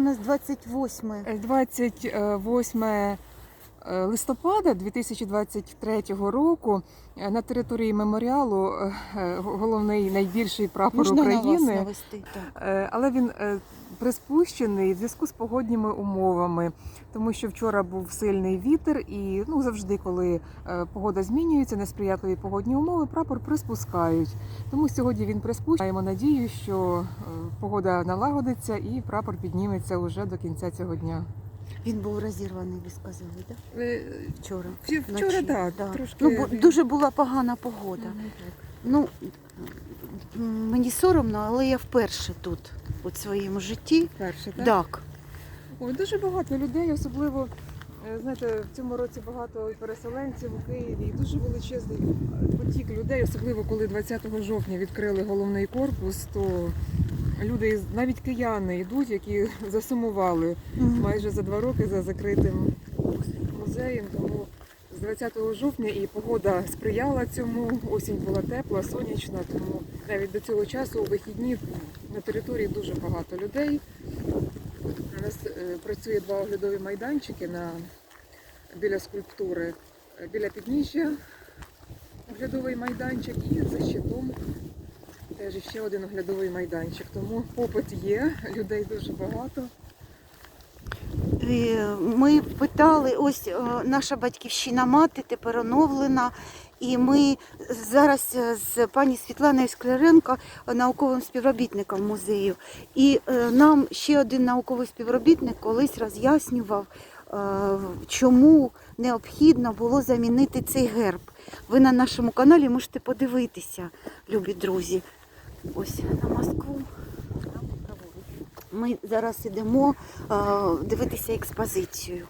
У нас 28. 28 е, листопада 2023 року е, на території меморіалу е, е, головний найбільший прапор Можна на вас України. навести? Е, Але він е, приспущений в зв'язку з погодніми умовами, тому що вчора був сильний вітер, і ну завжди, коли е, погода змінюється, несприятливі погодні умови, прапор приспускають. Тому сьогодні він приспущений. Маємо надію, що е, погода налагодиться і прапор підніметься уже до кінця цього дня. Він був розірваний, ви сказали, так? Вчора. Вчора Вночі, так, да. трошки Ну, бо дуже була погана погода. Ну, мені соромно, але я вперше тут у своєму житті. перше, так? Так. Ой, дуже багато людей, особливо е, знаєте, в цьому році багато переселенців у Києві, і дуже величезний потік людей, особливо коли 20 жовтня відкрили головний корпус, то люди, навіть кияни йдуть, які засумували майже за два роки за закритим музеєм. Тому з 20 жовтня і погода сприяла цьому. Осінь була тепла, сонячна, тому навіть до цього часу у вихідні на території дуже багато людей. У нас е, працює два оглядові майданчики на, біля скульптури, Е, біля підніжжя оглядовий майданчик і за щитом теж ще один оглядовий майданчик. Тому попит є, людей дуже багато. Ми питали, ось е, наша батьківщина мати тепер оновлена. І ми зараз е, з пані Світланою Скляренко, е, науковим співробітником музею. І нам ще один науковий співробітник колись роз'яснював, чому необхідно було замінити цей герб. Ви на нашому каналі можете подивитися, любі друзі. Ось на Москву. Ми зараз йдемо е, дивитися експозицію.